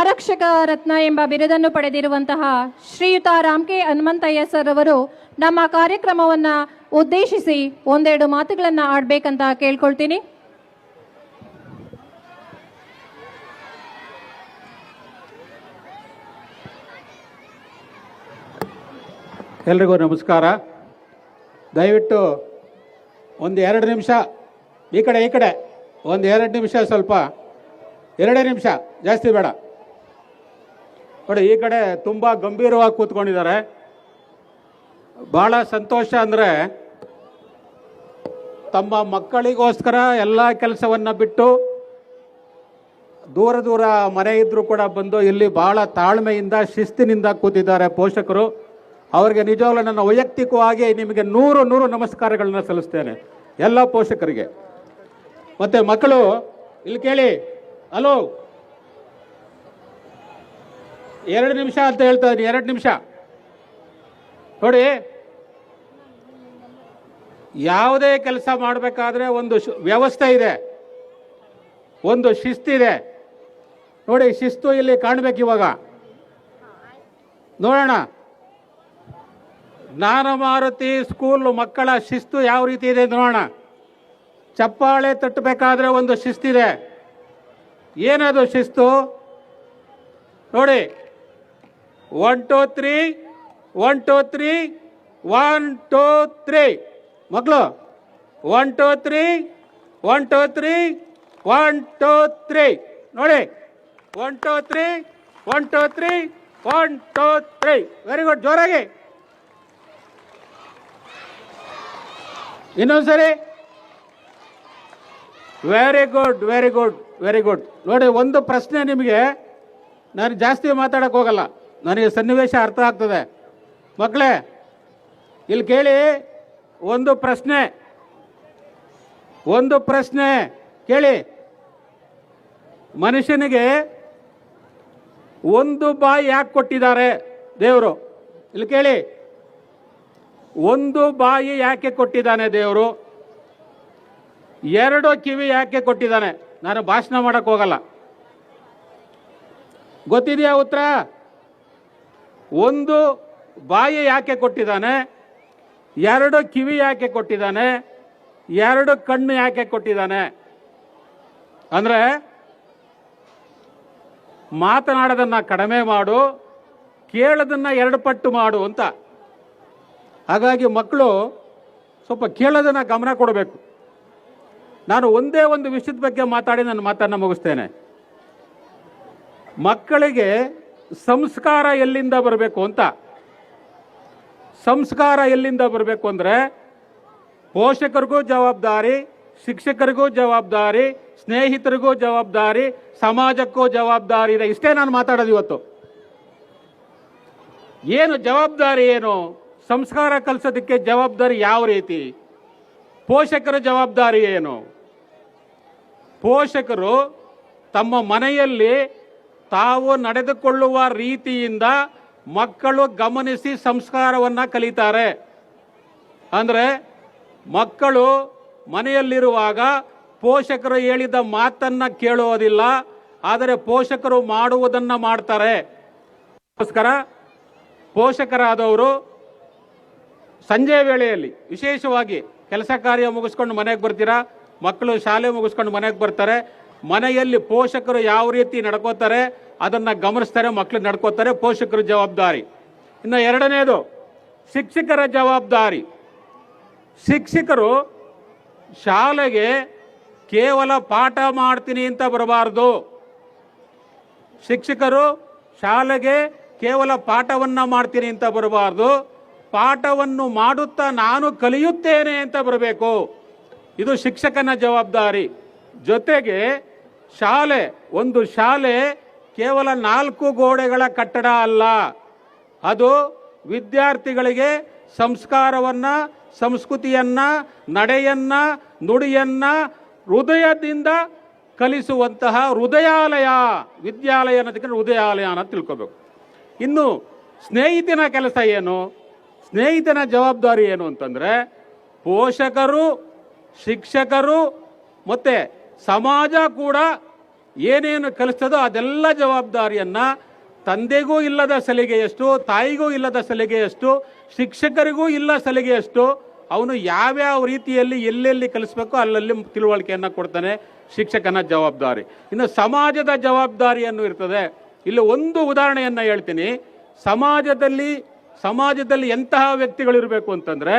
ಆರಕ್ಷಕ ರತ್ನ ಎಂಬ ಬಿರುದನ್ನು ಪಡೆದಿರುವಂತಹ ಶ್ರೀಯುತ ರಾಮ್ ಕೆ ಹನುಮಂತಯ್ಯ ಸರ್ ಅವರು ನಮ್ಮ ಕಾರ್ಯಕ್ರಮವನ್ನ ಉದ್ದೇಶಿಸಿ ಒಂದೆರಡು ಮಾತುಗಳನ್ನ ಆಡ್ಬೇಕಂತ ಕೇಳ್ಕೊಳ್ತೀನಿ. ಎಲ್ರಿಗೂ ನಮಸ್ಕಾರ. ದಯವಿಟ್ಟು ಒಂದು ಎರಡು ನಿಮಿಷ, ಈ ಕಡೆ ಈ ಕಡೆ, ಒಂದು ಎರಡು ನಿಮಿಷ ಸ್ವಲ್ಪ, ಎರಡೇ ನಿಮಿಷ, ಜಾಸ್ತಿ ಬೇಡ. ನೋಡಿ, ಈ ಕಡೆ ತುಂಬ ಗಂಭೀರವಾಗಿ ಕೂತ್ಕೊಂಡಿದ್ದಾರೆ. ಭಾಳ ಸಂತೋಷ ಅಂದರೆ ತಮ್ಮ ಮಕ್ಕಳಿಗೋಸ್ಕರ ಎಲ್ಲ ಕೆಲಸವನ್ನು ಬಿಟ್ಟು ದೂರ ದೂರ ಮನೆ ಇದ್ದರೂ ಕೂಡ ಬಂದು ಇಲ್ಲಿ ಭಾಳ ತಾಳ್ಮೆಯಿಂದ, ಶಿಸ್ತಿನಿಂದ ಕೂತಿದ್ದಾರೆ ಪೋಷಕರು. ಅವರಿಗೆ ನಿಜವಾಗ್ಲೂ ನನ್ನ ವೈಯಕ್ತಿಕವಾಗಿ ನಿಮಗೆ ನೂರು ನೂರು ನಮಸ್ಕಾರಗಳನ್ನ ಸಲ್ಲಿಸ್ತೇನೆ, ಎಲ್ಲ ಪೋಷಕರಿಗೆ. ಮತ್ತೆ ಮಕ್ಕಳು, ಇಲ್ಲಿ ಕೇಳಿ ಹಲೋ ಎರಡು ನಿಮಿಷ ಅಂತ ಹೇಳ್ತಾ ಇದ್ದೀನಿ, ಎರಡು ನಿಮಿಷ. ನೋಡಿ, ಯಾವುದೇ ಕೆಲಸ ಮಾಡಬೇಕಾದ್ರೆ ಒಂದು ವ್ಯವಸ್ಥೆ ಇದೆ. ಒಂದು ಶಿಸ್ತಿದೆ. ನೋಡಿ, ಶಿಸ್ತು ಇಲ್ಲಿ ಕಾಣಬೇಕು ಇವಾಗ. ನೋಡೋಣ. ಜ್ಞಾನಮಾರುತಿ ಸ್ಕೂಲ್ ಮಕ್ಕಳ ಶಿಸ್ತು ಯಾವ ರೀತಿ ಇದೆ ನೋಡೋಣ. ಚಪ್ಪಾಳೆ ತಟ್ಟಬೇಕಾದ್ರೆ ಒಂದು ಶಿಸ್ತಿದೆ. ಏನದು ಶಿಸ್ತು? ನೋಡಿ one two three one two three one two three ಮಕ್ಕಳು one two three one two three one two three ನೋಡಿ. One two three one two three one two three very good ಜೋರಾಗಿ. ಇನ್ನೊಂದ್ಸರಿ very good very good very good ನೋಡಿ, ಒಂದು ಪ್ರಶ್ನೆ ನಿಮಗೆ. ನಾನು ಜಾಸ್ತಿ ಮಾತಾಡಕ್ಕೆ ಹೋಗಲ್ಲ. ನನಗೆ ಸನ್ನಿವೇಶ ಅರ್ಥ ಆಗ್ತದೆ. ಮಕ್ಕಳೇ, ಇಲ್ಲಿ ಕೇಳಿ, ಒಂದು ಪ್ರಶ್ನೆ. ಒಂದು ಪ್ರಶ್ನೆ ಕೇಳಿ. ಮನುಷ್ಯನಿಗೆ ಒಂದು ಬಾಯಿ ಯಾಕೆ ಕೊಟ್ಟಿದ್ದಾರೆ ದೇವರು? ಇಲ್ಲಿ ಕೇಳಿ. ಒಂದು ಬಾಯಿ ಯಾಕೆ ಕೊಟ್ಟಿದ್ದಾನೆ ದೇವರು? ಎರಡು ಕಿವಿ ಯಾಕೆ ಕೊಟ್ಟಿದ್ದಾನೆ? ನಾನು ಭಾಷಣ ಮಾಡೋಕ್ಕೋಗಲ್ಲ ಗೊತ್ತಿದೆಯಾ ಉತ್ತರ? ಒಂದು ಬಾಯಿ ಯಾಕೆ ಕೊಟ್ಟಿದ್ದಾನೆ? ಎರಡು ಕಿವಿ ಯಾಕೆ ಕೊಟ್ಟಿದ್ದಾನೆ? ಎರಡು ಕಣ್ಣು ಯಾಕೆ ಕೊಟ್ಟಿದ್ದಾನೆ? ಅಂದ್ರೆ ಮಾತನಾಡೋದನ್ನ ಕಡಿಮೆ ಮಾಡು, ಕೇಳೋದನ್ನ ಎರಡು ಪಟ್ಟು ಮಾಡು ಅಂತ. ಹಾಗಾಗಿ ಮಕ್ಕಳು ಸ್ವಲ್ಪ ಕೇಳೋದನ್ನ ಗಮನ ಕೊಡಬೇಕು. ನಾನು ಒಂದೇ ಒಂದು ವಿಷಯದ ಬಗ್ಗೆ ಮಾತಾಡಿ ನನ್ನ ಮಾತನ್ನು ಮುಗಿಸ್ತೇನೆ. ಮಕ್ಕಳಿಗೆ ಸಂಸ್ಕಾರ ಎಲ್ಲಿಂದ ಬರಬೇಕು ಅಂತ? ಸಂಸ್ಕಾರ ಎಲ್ಲಿಂದ ಬರಬೇಕು ಅಂದರೆ ಪೋಷಕರಿಗೂ ಜವಾಬ್ದಾರಿ, ಶಿಕ್ಷಕರಿಗೂ ಜವಾಬ್ದಾರಿ, ಸ್ನೇಹಿತರಿಗೂ ಜವಾಬ್ದಾರಿ, ಸಮಾಜಕ್ಕೂ ಜವಾಬ್ದಾರಿ ಇದೆ. ಇಷ್ಟೇ ನಾನು ಮಾತಾಡೋದು ಇವತ್ತು. ಏನು ಜವಾಬ್ದಾರಿ ಏನು? ಸಂಸ್ಕಾರ ಕಲಿಸೋದಕ್ಕೆ ಜವಾಬ್ದಾರಿ ಯಾವ ರೀತಿ? ಪೋಷಕರ ಜವಾಬ್ದಾರಿ ಏನು? ಪೋಷಕರು ತಮ್ಮ ಮನೆಯಲ್ಲಿ ತಾವು ನಡೆದುಕೊಳ್ಳುವ ರೀತಿಯಿಂದ ಮಕ್ಕಳು ಗಮನಿಸಿ ಸಂಸ್ಕಾರವನ್ನು ಕಲಿತಾರೆ. ಅಂದರೆ ಮಕ್ಕಳು ಮನೆಯಲ್ಲಿರುವಾಗ ಪೋಷಕರು ಹೇಳಿದ ಮಾತನ್ನು ಕೇಳುವುದಿಲ್ಲ ಆದರೆ ಪೋಷಕರು ಮಾಡುವುದನ್ನು ಮಾಡ್ತಾರೆ. ಅದಕ್ಕೋಸ್ಕರ ಪೋಷಕರಾದವರು ಸಂಜೆ ವೇಳೆಯಲ್ಲಿ ವಿಶೇಷವಾಗಿ ಕೆಲಸ ಕಾರ್ಯ ಮುಗಿಸ್ಕೊಂಡು ಮನೆಗೆ ಬರ್ತೀರಾ, ಮಕ್ಕಳು ಶಾಲೆ ಮುಗಿಸ್ಕೊಂಡು ಮನೆಗೆ ಬರ್ತಾರೆ ಮನೆಯಲ್ಲಿ ಪೋಷಕರು ಯಾವ ರೀತಿ ನಡ್ಕೋತಾರೆ, ಅದನ್ನು ಗಮನಿಸ್ತಾರೆ ಮಕ್ಕಳು ನಡ್ಕೋತಾರೆ, ಪೋಷಕರ ಜವಾಬ್ದಾರಿ. ಇನ್ನು ಎರಡನೇದು, ಶಿಕ್ಷಕರ ಜವಾಬ್ದಾರಿ. ಶಿಕ್ಷಕರು ಶಾಲೆಗೆ ಕೇವಲ ಪಾಠ ಮಾಡ್ತೀನಿ ಅಂತ ಬರಬಾರ್ದು. ಶಿಕ್ಷಕರು ಶಾಲೆಗೆ ಕೇವಲ ಪಾಠವನ್ನು ಮಾಡ್ತೀನಿ ಅಂತ ಬರಬಾರ್ದು. ಪಾಠವನ್ನು ಮಾಡುತ್ತಾ ನಾನು ಕಲಿಯುತ್ತೇನೆ ಅಂತ ಬರಬೇಕು. ಇದು ಶಿಕ್ಷಕನ ಜವಾಬ್ದಾರಿ. ಜೊತೆಗೆ ಶಾಲೆ, ಒಂದು ಶಾಲೆ ಕೇವಲ ನಾಲ್ಕು ಗೋಡೆಗಳ ಕಟ್ಟಡ ಅಲ್ಲ. ಅದು ವಿದ್ಯಾರ್ಥಿಗಳಿಗೆ ಸಂಸ್ಕಾರವನ್ನ, ಸಂಸ್ಕೃತಿಯನ್ನ, ನಡೆಯನ್ನ, ನುಡಿಯನ್ನ, ಹೃದಯದಿಂದ ಕಲಿಸುವಂತಹ ಹೃದಯಾಲಯ, ವಿದ್ಯಾಲಯ ಅನ್ನೋದಕ್ಕೆ ಹೃದಯಾಲಯ ಅಂತ ತಿಳ್ಕೋಬೇಕು. ಇನ್ನು ಸ್ನೇಹಿತನ ಕೆಲಸ ಏನು? ಸ್ನೇಹಿತನ ಜವಾಬ್ದಾರಿ ಏನು ಅಂತಂದರೆ ಪೋಷಕರು, ಶಿಕ್ಷಕರು ಮತ್ತೆ ಸಮಾಜ ಕೂಡ ಏನೇನು ಕಲಿಸ್ತದೋ ಅದೆಲ್ಲ ಜವಾಬ್ದಾರಿಯನ್ನ ತಂದೆಗೂ ಇಲ್ಲದ ಸಲಿಗೆಯಷ್ಟು ತಾಯಿಗೂ ಇಲ್ಲದ ಸಲಿಗೆಯಷ್ಟು ಶಿಕ್ಷಕರಿಗೂ ಇಲ್ಲ ಸಲಿಗೆಯಷ್ಟು ಅವನು ಯಾವ್ಯಾವ ರೀತಿಯಲ್ಲಿ ಎಲ್ಲೆಲ್ಲಿ ಕಲಿಸ್ಬೇಕೋ ಅಲ್ಲಲ್ಲಿ ತಿಳುವಳಿಕೆಯನ್ನು ಕೊಡ್ತಾನೆ ಶಿಕ್ಷಕನ ಜವಾಬ್ದಾರಿ. ಇನ್ನು ಸಮಾಜದ ಜವಾಬ್ದಾರಿಯನ್ನು ಇರ್ತದೆ. ಇಲ್ಲಿ ಒಂದು ಉದಾಹರಣೆಯನ್ನು ಹೇಳ್ತೀನಿ. ಸಮಾಜದಲ್ಲಿ ಸಮಾಜದಲ್ಲಿ ಎಂತಹ ವ್ಯಕ್ತಿಗಳಿರಬೇಕು ಅಂತಂದ್ರೆ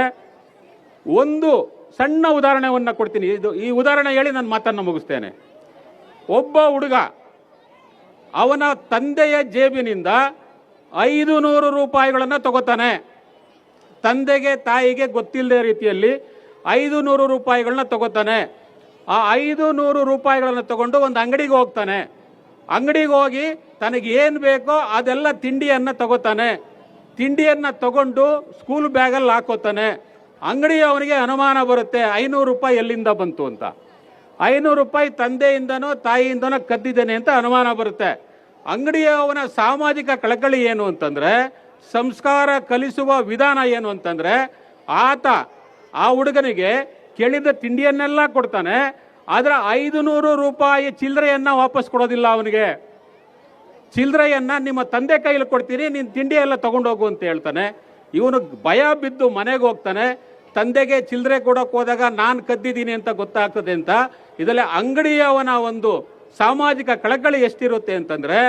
ಒಂದು ಸಣ್ಣ ಉದಾಹರಣೆಯನ್ನು ಕೊಡ್ತೀನಿ. ಇದು ಈ ಉದಾಹರಣೆ ಹೇಳಿ ನಾನು ಮಾತನ್ನು ಮುಗಿಸ್ತೇನೆ. ಒಬ್ಬ ಹುಡುಗ, ಅವನ ತಂದೆಯ ಜೇಬಿನಿಂದ ಐದು ನೂರು ರೂಪಾಯಿಗಳನ್ನು ತಗೋತಾನೆ. ತಂದೆಗೆ, ತಾಯಿಗೆ ಗೊತ್ತಿಲ್ಲದೆ ರೀತಿಯಲ್ಲಿ ಐದು ನೂರು ರೂಪಾಯಿಗಳನ್ನ ತಗೋತಾನೆ. ಆ ಐದು ನೂರು ರೂಪಾಯಿಗಳನ್ನು ತಗೊಂಡು ಒಂದು ಅಂಗಡಿಗೆ ಹೋಗ್ತಾನೆ. ಅಂಗಡಿಗೆ ಹೋಗಿ ತನಗೆ ಏನು ಬೇಕೋ ಅದೆಲ್ಲ ತಿಂಡಿಯನ್ನು ತಗೋತಾನೆ. ತಿಂಡಿಯನ್ನು ತಗೊಂಡು ಸ್ಕೂಲ್ ಬ್ಯಾಗಲ್ಲಿ ಹಾಕೋತಾನೆ. ಅಂಗಡಿಯವನಿಗೆ ಅನುಮಾನ ಬರುತ್ತೆ, ಐನೂರು ರೂಪಾಯಿ ಎಲ್ಲಿಂದ ಬಂತು ಅಂತ. ಐನೂರು ರೂಪಾಯಿ ತಂದೆಯಿಂದನೋ ತಾಯಿಯಿಂದನೋ ಕದ್ದಿದ್ದೇನೆ ಅಂತ ಅನುಮಾನ ಬರುತ್ತೆ. ಅಂಗಡಿಯವನ ಸಾಮಾಜಿಕ ಕಳಕಳಿ ಏನು ಅಂತಂದ್ರೆ, ಸಂಸ್ಕಾರ ಕಲಿಸುವ ವಿಧಾನ ಏನು ಅಂತಂದ್ರೆ, ಆತ ಆ ಹುಡುಗನಿಗೆ ಕೇಳಿದ ತಿಂಡಿಯನ್ನೆಲ್ಲ ಕೊಡ್ತಾನೆ, ಆದರೆ ಐದು ನೂರು ರೂಪಾಯಿ ಚಿಲ್ಲರೆಯನ್ನು ವಾಪಸ್ ಕೊಡೋದಿಲ್ಲ ಅವನಿಗೆ. ಚಿಲ್ಲರೆಯನ್ನು ನಿಮ್ಮ ತಂದೆ ಕೈಯಲ್ಲಿ ಕೊಡ್ತೀನಿ, ನೀನು ತಿಂಡಿ ಎಲ್ಲ ತಗೊಂಡೋಗು ಅಂತ ಹೇಳ್ತಾನೆ. ಇವನು ಭಯ ಬಿದ್ದು ಮನೆಗೆ ಹೋಗ್ತಾನೆ. ತಂದೆಗೆ ಚಿಲ್ಲರೆ ಕೊಡೋಕೆ ಹೋದಾಗ ನಾನು ಕದ್ದಿದ್ದೀನಿ ಅಂತ ಗೊತ್ತಾಗ್ತದೆ ಅಂತ, ಇದರಲ್ಲಿ ಅಂಗಡಿಯವನ ಒಂದು ಸಾಮಾಜಿಕ ಕಳಕಳಿ ಎಷ್ಟಿರುತ್ತೆ ಅಂತಂದರೆ,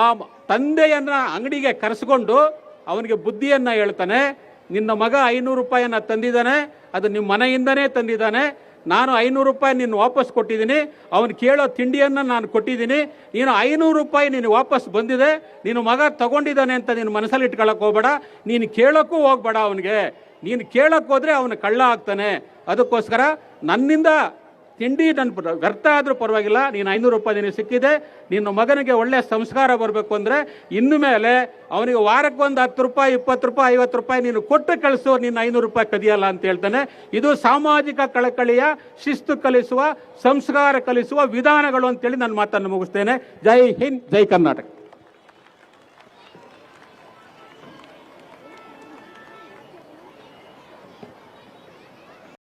ಆ ತಂದೆಯನ್ನು ಅಂಗಡಿಗೆ ಕರೆಸ್ಕೊಂಡು ಅವನಿಗೆ ಬುದ್ಧಿಯನ್ನು ಹೇಳ್ತಾನೆ, ನಿನ್ನ ಮಗ ಐನೂರು ರೂಪಾಯಿಯನ್ನು ತಂದಿದ್ದಾನೆ, ಅದು ನಿಮ್ಮ ಮನೆಯಿಂದನೇ ತಂದಿದ್ದಾನೆ, ನಾನು ಐನೂರು ರೂಪಾಯಿ ನೀನು ವಾಪಸ್ ಕೊಟ್ಟಿದ್ದೀನಿ, ಅವನು ಕೇಳೋ ತಿಂಡಿಯನ್ನು ನಾನು ಕೊಟ್ಟಿದ್ದೀನಿ, ನೀನು ಐನೂರು ರೂಪಾಯಿ ನೀನು ವಾಪಸ್ ಬಂದಿದೆ ನಿನ್ನ ಮಗ ತಗೊಂಡಿದ್ದಾನೆ ಅಂತ ನೀನು ಮನಸ್ಸಲ್ಲಿ ಇಟ್ಕೊಳ್ಳೋಕೆ ಹೋಗ್ಬೇಡ, ನೀನು ಕೇಳೋಕ್ಕೂ ಹೋಗ್ಬೇಡ ಅವನಿಗೆ. ನೀನು ಕೇಳಕ್ಕೆ ಹೋದ್ರೆ ಅವನು ಕಳ್ಳ ಆಗ್ತಾನೆ. ಅದಕ್ಕೋಸ್ಕರ ನನ್ನಿಂದ ತಿಂಡಿ ನನ್ನ ವ್ಯರ್ಥ ಆದರೂ ಪರವಾಗಿಲ್ಲ, ನೀನು ಐನೂರು ರೂಪಾಯಿ ನಿನಗೆ ಸಿಕ್ಕಿದೆ, ನಿನ್ನ ಮಗನಿಗೆ ಒಳ್ಳೆಯ ಸಂಸ್ಕಾರ ಬರಬೇಕು ಅಂದರೆ ಇನ್ನು ಮೇಲೆ ಅವನಿಗೆ ವಾರಕ್ಕೆ ಒಂದು ಹತ್ತು ರೂಪಾಯಿ, ಇಪ್ಪತ್ತು ರೂಪಾಯಿ, ಐವತ್ತು ರೂಪಾಯಿ ನೀನು ಕೊಟ್ಟು ಕಳಿಸು ನಿನ್ನ ಐನೂರು ರೂಪಾಯಿ ಕದಿಯಲ್ಲ ಅಂತ ಹೇಳ್ತಾನೆ. ಇದು ಸಾಮಾಜಿಕ ಕಳಕಳಿಯ ಶಿಸ್ತು ಕಲಿಸುವ, ಸಂಸ್ಕಾರ ಕಲಿಸುವ ವಿಧಾನಗಳು ಅಂತೇಳಿ ನನ್ನ ಮಾತನ್ನು ಮುಗಿಸ್ತೇನೆ. ಜೈ ಹಿಂದ್, ಜೈ ಕರ್ನಾಟಕ.